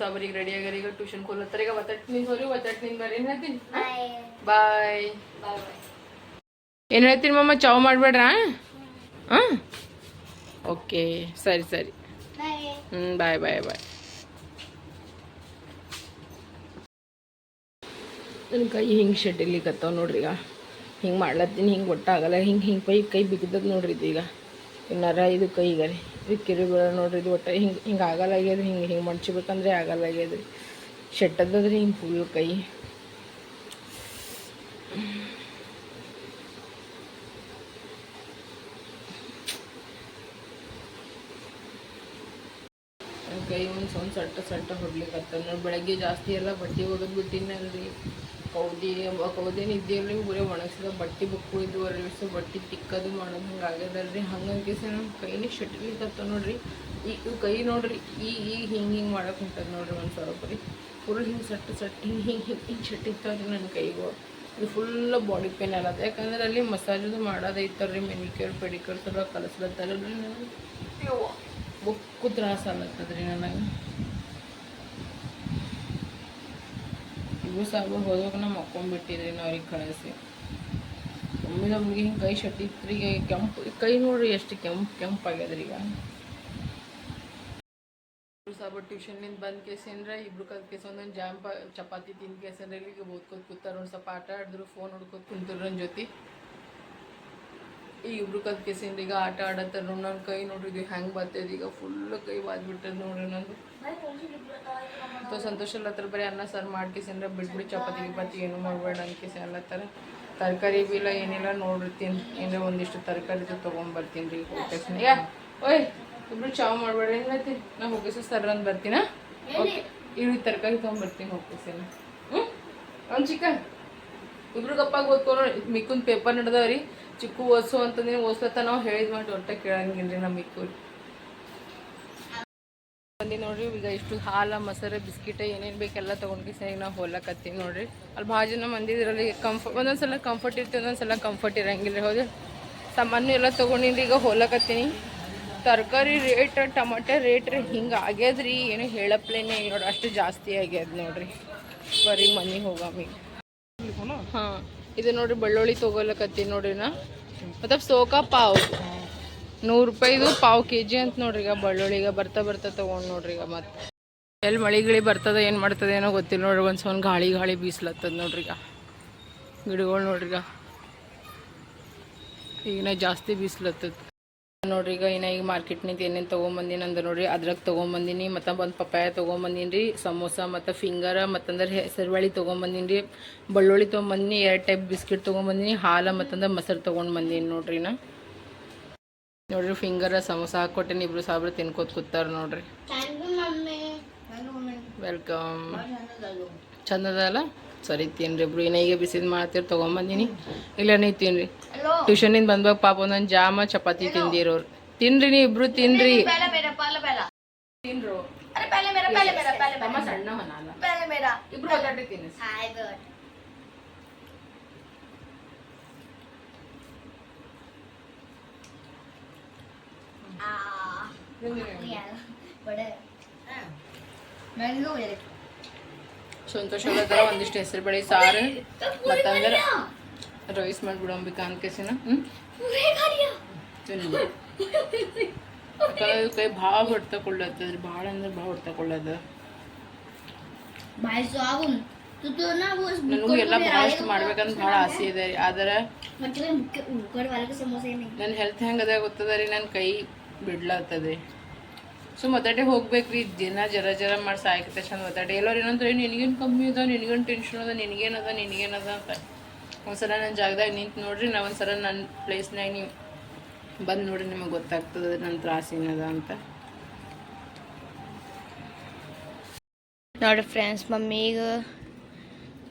ಸಾಬರಿಗೆ ರೆಡಿ ಆಗ್ಯಾರ ಈಗ ಟ್ಯೂಷನ್ ಕೊಲ್ಲತ್ತಾರ ಈಗ ಒತ್ತಟ್ಟು ನಿನ್ ಹೋರಿ ಒತ್ತಟ್ಟು ನಿನ್ ಬರ್ರಿ ಏನ್ ಹೇಳ್ತೀನಿ? ಬಾಯ್ ಏನು ಹೇಳ್ತೀನಿ ಮಮ್ಮ ಚಾವ್ ಮಾಡಬೇಡ್ರಾ? ಹಾಂ? ಓಕೆ ಸರಿ ಸರಿ. ಹ್ಞೂ ಬಾಯ್ ಬಾಯ್ ಬಾಯ್ ನನ್ನ ಕೈ ಹಿಂಗೆ ಶೆಡ್ಡಿಲಿಕತ್ತಾವ ನೋಡ್ರಿ ಈಗ. ಹಿಂಗೆ ಮಾಡ್ಲತ್ತೀನಿ ಹಿಂಗೆ ಒಟ್ಟಾಗಲ್ಲ. ಹಿಂಗೆ ಹಿಂಗೆ ಕೈ ಕೈ ಬಿದ್ದದ ನೋಡ್ರಿ ಇದು ಈಗ. ನರ ಇದು ಕೈಗೆ ರೀ ಇದು ಕಿರಿಬೇಳ ನೋಡ್ರಿ ಇದು ಒಟ್ಟು ಹಿಂಗೆ ಹಿಂಗೆ ಆಗಲ್ಲ ಆಗ್ಯದ್ರಿ, ಹಿಂಗೆ ಹಿಂಗೆ ಮಡ್ಚಿಬೇಕಂದ್ರೆ ಆಗಲ್ಲ ಆಗ್ಯದ್ರಿ. ಶೆಟ್ಟದದ್ರಿ ಹಿಂಗೆ ಫುಲ್ ಕೈ. ಕೈ ಒಂದು ಸಣ್ಣ ಸಟ್ಟ ಸಟ್ಟ ಹೊಡ್ಲಿಕ್ಕೆ ನೋಡಿ. ಬೆಳಗ್ಗೆ ಜಾಸ್ತಿ ಎಲ್ಲ ಬಟ್ಟೆ ಹೋಗೋದು ಬಿಟ್ಟಿನಲ್ರಿ ಕೌದಿ ಕೌದೇನು ಇದ್ದೀವ್ರಿ ಬರೀ ಒಣಗಿಸಿದ ಬಟ್ಟೆ ಬುಕ್ಕು ಇದ್ದು ಅರಿವಿಸು ಬಟ್ಟೆ ತಿಕ್ಕದು ಮಾಡೋದು ಹಿಂಗೆ ಆಗ್ಯದಲ್ರಿ. ಹಂಗಾಗಿ ನಮ್ಮ ಕೈನೇ ಶಟ್ಲಿಕತ್ತ ನೋಡ್ರಿ. ಈ ಕೈ ನೋಡ್ರಿ, ಈ ಈಗ ಹಿಂಗೆ ಹಿಂಗೆ ಮಾಡೋಕೆ ಹೊಂಟದ ನೋಡ್ರಿ ಒಂದು ಸ್ವಲ್ಪ ರೀ. ಫುಲ್ ಹಿಂಗೆ ಸಟ್ಟು ಸಟ್ಟು ಹಿಂಗೆ ಹಿಂಗೆ ಹಿಂಗೆ ಹಿಂಗೆ ಶಟ್ಟಿರ್ತಾವ್ರಿ ನನ್ನ ಕೈಗೂ. ಇದು ಫುಲ್ ಬಾಡಿ ಪೇನ್ ಅಲ್ಲದ ಯಾಕಂದ್ರೆ ಅಲ್ಲಿ ಮಸಾಜದು ಮಾಡೋದೈತಲ್ರಿ ಮೆನಿಕ್ಯೂರ್, ಪೆಡಿಕ್ಯೂರ್ ರೀ ನನಗೆ ಬುಕ್ಕು ತ್ರಾಸ ಆಗ್ಲತ್ತದ್ರಿ ನನಗೆ. ಇವು ಸಾಬು ಹೋದಾಗ ಅಕ್ಕೊಂಬಿಟ್ಟಿದ್ರಿ ನಾವು ಅವ್ರಿಗೆ ಕಳಿಸಿ. ಒಮ್ಮೆ ನಮ್ಗೆ ಹಿಂಗೆ ಕೈ ಶಟ್ಟಿತ್ರಿ ಕೆಂಪು, ಕೈ ನೋಡ್ರಿ ಎಷ್ಟು ಕೆಂಪು ಕೆಂಪು ಆಗ್ಯದ್ರಿ ಈಗ. ಸಾಬ ಟ್ಯೂಷನ್ನಿಂದ ಬಂದ ಕೇಸಂದ್ರೆ ಇಬ್ರು ಕಲ್ ಕೇಸ, ಒಂದೊಂದು ಜಾಮ್ ಚಪಾತಿ ತಿಂದ ಕೇಸಂದ್ರೆ ಈಗ ಓದ್ಕೊತ ಕೂತಾರ. ಒಂದು ಸ್ವಲ್ಪ ಆಟ ಆಡಿದ್ರು ಫೋನ್ ಹೊಡ್ಕೊತ ನನ್ನ ಜೊತೆ. ಈ ಇಬ್ರು ಕಲ್ ಕೇಸಂದ್ರೆ ಈಗ ಆಟ ಆಡತ್ತಾರ ನನ್ನ ಕೈ ನೋಡ್ರಿ ಇದು ಹೆಂಗೆ ಬರ್ತದೆ ಈಗ ಫುಲ್ ಕೈ ಬಾದ್ಬಿಟ್ಟದ ನೋಡ್ರಿ ನಂದು. ತೋ ಸಂತೋಷ ಅಲ್ಲತ್ತಾರ ಬರೀ ಅನ್ನ ಸಾರು ಮಾಡ್ಕೇಸಿಂದ್ರೆ ಬಿಟ್ಬಿಡಿ ಚಪಾತಿ ಗಿಪಾತಿ ಏನು ಮಾಡಬೇಡ ಅನ್ಕೇಸಿ ಅಲ್ಲತ್ತಾರ ತರಕಾರಿ ಬಿ ಇಲ್ಲ ಏನಿಲ್ಲ ನೋಡಿರ್ತೀನಿ ಏನಾರ ಒಂದಿಷ್ಟು ತರಕಾರಿ ತೊಗೊಂಬರ್ತೀನಿ ರೀ ಯಾ ಓಯ್ ಇಬ್ರು ಚಾವ್ ಮಾಡಬೇಡ ಏನು ನಾನು ನಾ ಹೋಗಿಸ ಸರ್ ಅಂತ ಬರ್ತೀನ? ಓಕೆ. ಇವ್ರಿಗೆ ತರಕಾರಿ ತೊಗೊಂಬರ್ತೀನಿ ಹೋಗ್ತೇನೆ ಹ್ಞೂ ಒಂದು ಚಿಕನ್. ಇಬ್ರು ಗಪ್ಪ ಓದ್ಕೊಂಡು ಮಿಕ್ಕುನ್ ಪೇಪರ್ ನಡೆದವ್ರಿ. ಚಿಕ್ಕು ಓದ್ಸು ಅಂತಂದ್ರೆ ಓದ್ಸತ್ತ ನಾವು ಹೇಳಿದ್ ಮಾಡಿ ಒಟ್ಟ ಕೇಳಂಗಿಲ್ರಿ ನಮ್ಮ ಮಿಕ್ಕು ಬಂದು ನೋಡ್ರಿ, ಈಗ ಇಷ್ಟು ಹಾಲು, ಮೊಸರು, ಬಿಸ್ಕಿಟ್, ಏನೇನು ಬೇಕೆಲ್ಲ ತೊಗೊಂಡು ಸರಿ ನಾವು ಹೋಲಕತ್ತೀವಿ ನೋಡ್ರಿ. ಅಲ್ಲಿ ಭಾಳ ಜನ ಮಂದಿದ್ರಲ್ಲಿ ಕಂಫರ್ಟ್ ಒಂದೊಂದು ಸಲ ಕಂಫರ್ಟ್ ಇರ್ತೀವಿ ಒಂದೊಂದು ಸಲ ಕಂಫರ್ಟ್ ಇರಂಗಿಲ್ಲ ರೀ ಹೌದು. ಸಾಮಾನು ಎಲ್ಲ ತಗೊಂಡಿನ್ರಿ, ಈಗ ಹೋಲಕತ್ತೀನಿ ತರಕಾರಿ ರೇಟ್ ಟಮಾಟೆ ರೇಟ್ ರೀ ಹಿಂಗೆ ಆಗ್ಯದ್ರಿ, ಏನು ಹೇಳಪ್ಲೇನೆ ನೋಡಿ, ಅಷ್ಟು ಜಾಸ್ತಿ ಆಗ್ಯದ ನೋಡ್ರಿ. ಬರೀ ಮನೆಗೆ ಹೋಗಾಮಿ. ಇದು ನೋಡ್ರಿ ಬೆಳ್ಳುಳ್ಳಿ ತೊಗೊಲಕತ್ತೀನಿ ನೋಡ್ರಿ ನಾ. ಮತ್ತೆ ಸೋಕಾ ಪಾವ್. ನೂರು ರೂಪಾಯಿದು ಪಾವ್ ಕೆ ಜಿ ಅಂತ ನೋಡ್ರಿ ಈಗ ಬೆಳ್ಳುಳ್ಳಿ ಬರ್ತಾ ಬರ್ತಾ ತೊಗೊಂಡು ನೋಡ್ರಿ ಈಗ ಮತ್ತೆ. ಎಲ್ಲಿ ಮಳೆ ಗಿಳಿ ಬರ್ತದ, ಏನು ಮಾಡ್ತದೆ ಏನೋ ಗೊತ್ತಿಲ್ಲ ನೋಡ್ರಿ, ಒಂದು ಸೊನ್ ಗಾಳಿ ಗಾಳಿ ಬೀಸ್ಲತ್ತದ ನೋಡ್ರಿ ಈಗ. ಗಿಡಗಳು ನೋಡ್ರಿ ಈಗ. ಈಗಿನ ಜಾಸ್ತಿ ಬೀಸ್ಲತ್ತದ. ನೋಡ್ರಿ ಈಗ ಇನ್ನ ಈಗ ಮಾರ್ಕೆಟ್ನಿಂದ ಏನೇನು ತೊಗೊಂಬಂದಿನಿ ಅಂದ್ರೆ ನೋಡ್ರಿ ಅದ್ರಾಗ ತೊಗೊಂಬಂದಿನಿ ಮತ್ತು ಒಂದು ಪಪ್ಪಾಯ ತೊಗೊಂಬಂದಿನಿ ರೀ ಸಮೋಸ ಮತ್ತು ಫಿಂಗರ ಮತ್ತಂದ್ರೆ ಹೆಸರುವಳಿ ತೊಗೊಂಬಂದಿನಿ ರೀ ಬೆಳ್ಳುಳ್ಳಿ ತೊಗೊಂಬಂದಿನಿ ಎರಡು ಟೈಪ್ ಬಿಸ್ಕಿಟ್ ತೊಗೊಂಬಂದಿನಿ ಹಾಲು ಮತ್ತಂದ್ರೆ ಮೊಸರು ತೊಗೊಂಡು ಬಂದಿನಿ ನೋಡ್ರಿ ನಾ ನೋಡ್ರಿ ಫಿಂಗರ ಸಮೋಸ ಹಾಕ್ಕೊಟ್ಟೇನಿ ಇಬ್ರು ಸಾಬ್ರು ತಿನ್ಕೋತ ಕೂತಾರ ನೋಡ್ರಿ. ವೆಲ್ಕಮ್ ಚಂದ ಅದಲ್ಲ ಸರಿ ತಿನ್ರಿ ಇಬ್ರು ಏನ ಈಗ ಬಿಸಿದ್ ಮಾಡ್ತೀರಿ ತಗೊಂಡ್ಬಂದಿನಿ ಇಲ್ಲ ನೀವು ತಿನ್ರಿ. ಟ್ಯೂಷನಿಂದ ಬಂದಾಗ ಪಾಪ ಒಂದೊಂದು ಜಾಮ ಚಪಾತಿ ತಿಂದಿರೋರು. ತಿನ್ರಿ ನೀ ಇಬ್ರು ತಿನ್ರಿ. ಮೆಲ್ಲು ಎಲೆಕ್ಟ್ರಿಕ್ ಸಂತೋಷ ಆಗೋದಾರ ಒಂದಿಷ್ಟು ಹೆಸರು ಬೇಳೆ ಸಾರು ಮತ್ತಂದ್ರೆ ರೈಸ್ ಮಾಡಿಬಿಡಂಬಿಕ ಅನ್ಕೇಸಿನ ಕೈ ಭಾಳ ಹೊಡ್ತಾ ಕೊಳ್ಳತ್ತದ್ರಿ ಭಾಳ ಅಂದ್ರೆ ಭಾಳ ಹೊಡ್ತಾ ಕೊಳ್ಳದ ನನಗೂ ಎಲ್ಲ ಭಾಳಷ್ಟು ಮಾಡ್ಬೇಕಂತ ಭಾಳ ಆಸೆ ಇದೆ ರೀ. ಆದ್ರೆ ನನ್ನ ಹೆಲ್ತ್ ಹೆಂಗದ ಗೊತ್ತದ ರೀ? ನನ್ನ ಕೈ ಬಿಡ್ಲತ್ತದ ಸೊ ಮೊದಲೇ ಹೋಗ್ಬೇಕ್ರಿ ದಿನ ಜರ ಜರ ಮಾಡಿ ಸಾಯ್ಕತ್ತೆ ಚಂದ ಒತ್ತಾಡೆ ಎಲ್ಲರೂ ಏನಂದ್ರೆ ನಿನಗೇನು ಕಮ್ಮಿ ಅದ ನಿನಗೇನು ಟೆನ್ಷನ್ ಅದ ನಿನಗೇನದ ನಿನಗೇನದ ಅಂತ. ಒಂದ್ಸಲ ನನ್ನ ಜಾಗದಾಗ ನಿಂತು ನೋಡ್ರಿ ನಾ ಒಂದ್ಸಲ ನನ್ನ ಪ್ಲೇಸ್ನಾಗ ನೀವು ಬಂದು ನೋಡ್ರಿ ನಿಮಗೆ ಗೊತ್ತಾಗ್ತದೆ ನನ್ನ ತ್ರಾಸ ಏನದ ಅಂತ. ನೋಡಿ ಫ್ರೆಂಡ್ಸ್ ಮಮ್ಮಿ ಈಗ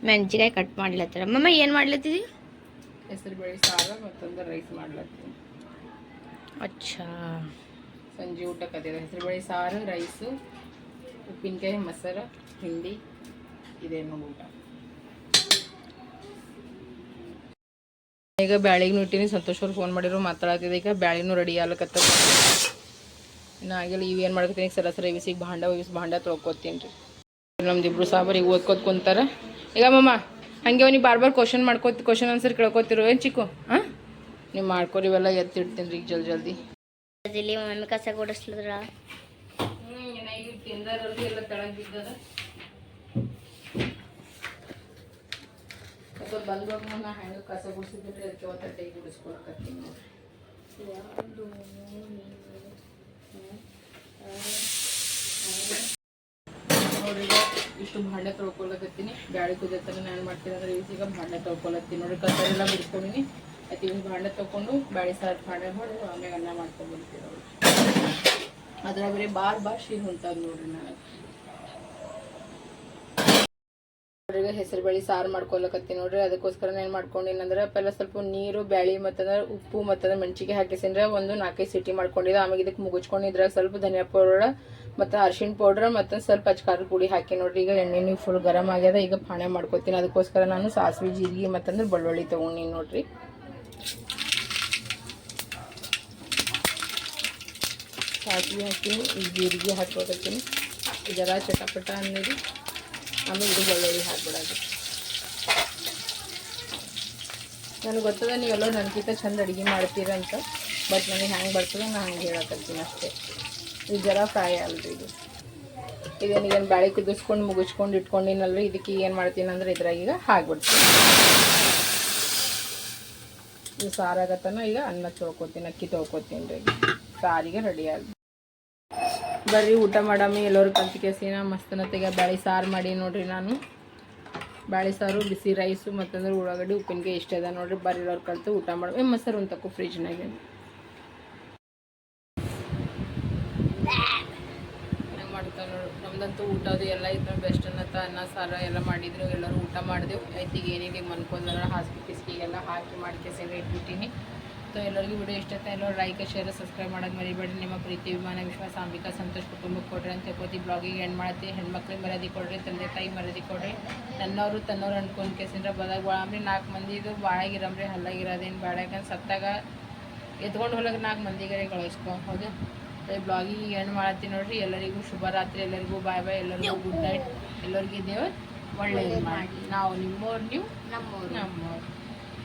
ಮೆಣಸಿಕಾಯಿ ಕಟ್ ಮಾಡ್ಲತ್ತಾರ. ಮಮ್ಮ ಏನು ಮಾಡ್ಲತ್ತಿದಿ ಹೆಸರು ಬೇಳೆ ಸಾರು ಮತ್ತೊಂದು ರೈಸ್ ಮಾಡ್ಲತ್ತೀನಿ. ಅಚ್ಚಾ. ಸಂಜೆ ಹೆಸರು ಬೇಳೆ ಸಾರು, ರೈಸು, ಉಪ್ಪಿನಕಾಯಿ, ಮೊಸರು, ಹಿಂಡಿ ಇದೇನು ಊಟ. ಈಗ ಬ್ಯಾಳಿಗೆ ಇಟ್ಟಿನಿ ಸಂತೋಷ್ ಅವ್ರು ಫೋನ್ ಮಾಡಿದ್ರು, ಮಾತಾಡತ್ತಿದ್ದೆ. ಈಗ ಬ್ಯಾಳಿನೂ ರೆಡಿ ಆಗ್ಲಕತ್ತ ಇನ್ನು ಆಗಿಲ್ಲ ಇವು ಏನು ಮಾಡ್ಕೊತೀನಿ ಈಗ ಸರ ಸರ ಇವಿಸಿಗೆ ಭಾಂಡ ಇವಿಸಿ ಭಾಂಡ ತೊಳ್ಕೊತೀನಿ ರೀ. ನಮ್ದು ಇಬ್ರು ಸಾಬರಿಗೆ ಓದ್ಕೋತ ಕುಂತಾರೆ. ಈಗ ಮಮ್ಮ ಹಂಗೆ ಅವ್ನಿಗೆ ಬಾರ್ ಬಾರ್ ಕ್ವಶನ್ ಮಾಡ್ಕೋತಿ ಕ್ವಶನ್ ಆನ್ಸರ್ ಕೇಳ್ಕೊತಿರು. ಏನು ಚಿಕ್ಕು? ಹಾಂ ನೀವು ಮಾಡ್ಕೊರಿ ಇವೆಲ್ಲ ಎತ್ತಿಡ್ತೀನಿ ರೀ ಈಗ ಜಲ್ದಿ ಜಲ್ದಿ. ಇಲ್ಲಿ ಮಮ್ಮಿ ಕಸ ಸ್ವಲ್ಪ ಬಂದ್ವಾಗ ನಾ ಹಣ್ಣು ಕಸ ಗುಡಿಸಿದ್ರೆ ಇಷ್ಟು ಭಾಂಡೆ ತೊಳ್ಕೊಳಕತ್ತೀನಿ. ಬ್ಯಾಳಿ ಕುದಿಯತ್ತಾರ ನಾನು ಮಾಡ್ತೀನಿ ಅಂದ್ರೆ ಈಗ ಭಾಂಡೆ ತೊಳ್ಕೊಳತ್ತೀನಿ. ನೋಡ್ರಿ ಕಸ ಎಲ್ಲ ಬಿಡ್ಕೊಂಡಿನಿ ಆಯ್ತು ಇವ್ನು ಭಾಂಡೆ ತೊಗೊಂಡು ಬ್ಯಾಳಿ ಸಾರು ಭಾಂಡೆ ಮಾಡಿ ಆಮೇಲೆ ಅನ್ನ ಮಾಡ್ಕೊಂಡು ಅವ್ರು. ನೋಡ್ರಿ ಅದ್ರ ಬರೀ ಬಾರ್ ಬಾರ್ ಶೀರ್ ಹೊಂಟದ ನೋಡ್ರಿ ನಾನು ಹೆಸರು ಬೇಳೆ ಸಾರು ಮಾಡ್ಕೊಳಕತ್ತಿ ನೋಡ್ರಿ, ಅದಕ್ಕೋಸ್ಕರ ಏನು ಮಾಡ್ಕೊಂಡಿನಂದ್ರೆ ಪೆಲ್ಲ ಸ್ವಲ್ಪ ನೀರು, ಬ್ಯಾಳಿ ಮತ್ತಂದ್ರೆ ಉಪ್ಪು ಮತ್ತಂದ್ರೆ ಮೆಣಸಿಗೆ ಹಾಕಿಸಿದ್ರೆ ಒಂದು ನಾಲ್ಕೈದು ಸಿಟಿ ಮಾಡ್ಕೊಂಡಿದ್ದೆ ಆಮೇಲೆ ಇದಕ್ಕೆ ಮುಗಿಸ್ಕೊಂಡಿದ್ರೆ ಸ್ವಲ್ಪ ಧನಿಯಾ ಪೌಡರ್ ಮತ್ತು ಅರ್ಶಿಣ ಪೌಡ್ರ್ ಮತ್ತು ಸ್ವಲ್ಪ ಅಚ್ಕಾರ ಪುಡಿ ಹಾಕಿ ನೋಡ್ರಿ, ಈಗ ಎಣ್ಣೆ ಫುಲ್ ಗರಂ ಆಗ್ಯದ, ಈಗ ಪಾಣೆ ಮಾಡ್ಕೊತೀನಿ, ಅದಕ್ಕೋಸ್ಕರ ನಾನು ಸಾಸಿವೆ, ಜೀರಿಗೆ ಮತ್ತಂದ್ರೆ ಬೆಳ್ಳುಳ್ಳಿ ತೊಗೊಂಡಿನಿ ನೋಡ್ರಿ. ಸಾಸಿವೆ ಹಾಕ್ತೀನಿ ಈಗ ಜೀರಿಗೆ ಹಾಕ್ಕೊಳ್ತೀನಿ ಜರ ಚಟಪಟ ಅನ್ನೋದು. ಆಮೇಲೆ ಇದು ಬೆಳ್ಳುಳ್ಳಿ ಹಾಕ್ಬಿಡೋದು. ನನಗೆ ಗೊತ್ತದ, ನೀವೆಲ್ಲ ನನಗಿಂತ ಚಂದ ಅಡುಗೆ ಮಾಡ್ತೀರಂತ ಬಟ್ ನನಗೆ ಹೆಂಗೆ ಬರ್ತದೆ ನಾನು ಹಂಗೆ ಹೇಳಕತ್ತೀನಿ ಅಷ್ಟೇ. ಇದು ಜರ ಫ್ರೈ ಅಲ್ರಿ ಇದು. ನೀನು ಬ್ಯಾಳೆ ಕುದಿಸ್ಕೊಂಡು ಮುಗಿಸ್ಕೊಂಡು ಇಟ್ಕೊಂಡಿನಲ್ರಿ ಇದಕ್ಕೆ ಏನು ಮಾಡ್ತೀನಿ ಅಂದ್ರೆ ಇದ್ರಾಗ ಈಗ ಹಾಕ್ಬಿಡ್ತೀನಿ. ಇದು ಸಾರಾಗತ್ತನ ಈಗ ಅನ್ನ ತೊಳ್ಕೊತೀನಿ, ಅಕ್ಕಿ ತೊಳ್ಕೊತೀನಿ ರೀ. ಸಾರಿಗೆ ರೆಡಿ ಆಗಿ ಬರ್ರಿ ಊಟ ಮಾಡಮ್ಮಿ, ಎಲ್ಲರೂ ಕಲ್ತು ಕೇಸಿನ ಮಸ್ತನತೆಗೆ ಬ್ಯಾಳಿ ಸಾರು ಮಾಡಿ ನೋಡ್ರಿ ನಾನು. ಬ್ಯಾಳಿ ಸಾರು, ಬಿಸಿ ರೈಸು ಮತ್ತಂದ್ರೆ ಉಳ್ಳಾಗಡ್ಡಿ, ಉಪ್ಪಿನಕಾಯಿ ಇಷ್ಟ ಅದ ನೋಡ್ರಿ. ಬರ್ರಿ ಎಲ್ಲರೂ ಕಲ್ತು ಊಟ ಮಾಡಿ ಮೊಸರು ಒಂದು ತಕ್ಕೋ ಫ್ರಿಜ್ನಾಗೆ ಮಾಡ್ತಾ ನೋಡು ನಮ್ದಂತೂ ಊಟ ಅದು ಎಲ್ಲ ಇತ್ತು. ಬೆಸ್ಟ್ ಅನ್ನತ್ತ ಅನ್ನ, ಸಾರ ಎಲ್ಲ ಮಾಡಿದ್ರು. ಎಲ್ಲರೂ ಊಟ ಮಾಡಿದೆವು ಐತಿಗೆ ಏನಿದೆ ಮನ್ಕೊಂಡ್ರ ಹಾಸಿಗೆ ಎಲ್ಲ ಹಾಕಿ ಮಾಡಿ ಮಾಡ್ಕೇಸಿದ್ರೆ ಇಟ್ಬಿಟ್ಟಿನಿ ಸೊ ಎಲ್ಲರಿಗೂ ವಿಡಿಯೋ ಇಷ್ಟ ಆಯ್ತಾ? ಎಲ್ಲರೂ ಲೈಕ್ ಶೇರ್ ಸಬ್ಸ್ಕ್ರೈಬ್ ಮಾಡೋದು ಮರಿಬೇಡಿ ನಿಮ್ಮ ಪ್ರೀತಿ ವಿಮಾನ ವಿಶ್ವಾಸ, ಅಂಬಿಕಾ, ಸಂತೋಷ್ ಕುಟುಂಬಕ್ಕೆ ಕೊಡ್ರಿ ಅಂತ ಹೇಳ್ಕೊತಿ ಬ್ಲಾಗಿಗೆ ಹೆಣ್ಣು ಮಾಡ್ತಿ. ಹೆಣ್ಮಕ್ಳಿಗೆ ಮರ್ಯಾದೆ ಕೊಡ್ರಿ, ತಂದೆ, ತಾಯಿ ಮರ್ಯಾದೆ ಕೊಡ್ರಿ. ನನ್ನವರು ತನ್ನವ್ರು ಅನ್ಕೊಂಡು ಕೆಸಿಂದ್ರೆ ಬದಾಗ ಬಾಳಂಬ್ರಿ ನಾಲ್ಕು ಮಂದಿದು ಬಾಳಾಗಿರಮ್ರಿ ಹಲ್ಲಾಗಿರೋದೇನು ಬಾಳಾಗ ಸತ್ತಾಗ ಎತ್ಕೊಂಡು ಹೋಲಕ್ಕೆ ನಾಲ್ಕು ಮಂದಿಗೆ ಕಳಿಸ್ಕೊ. ಹೌದು? ಬ್ಲಾಗಿಗೆ ಎಂಡ್ ಮಾಡತ್ತೀನಿ ನೋಡ್ರಿ. ಎಲ್ಲರಿಗೂ ಶುಭರಾತ್ರಿ, ಎಲ್ಲರಿಗೂ ಬಾಯ್ ಬಾಯ್ ಎಲ್ಲರಿಗೂ ಗುಡ್ ನೈಟ್ ಎಲ್ಲರಿಗೂ ದೇವರು ಒಳ್ಳೆಯದು ಮಾಡಿ. ನಾವು ನಿಮ್ಮವ್ರು ನೀವು ನಮ್ಮೂರು. ನಮ್ಮವ್ರು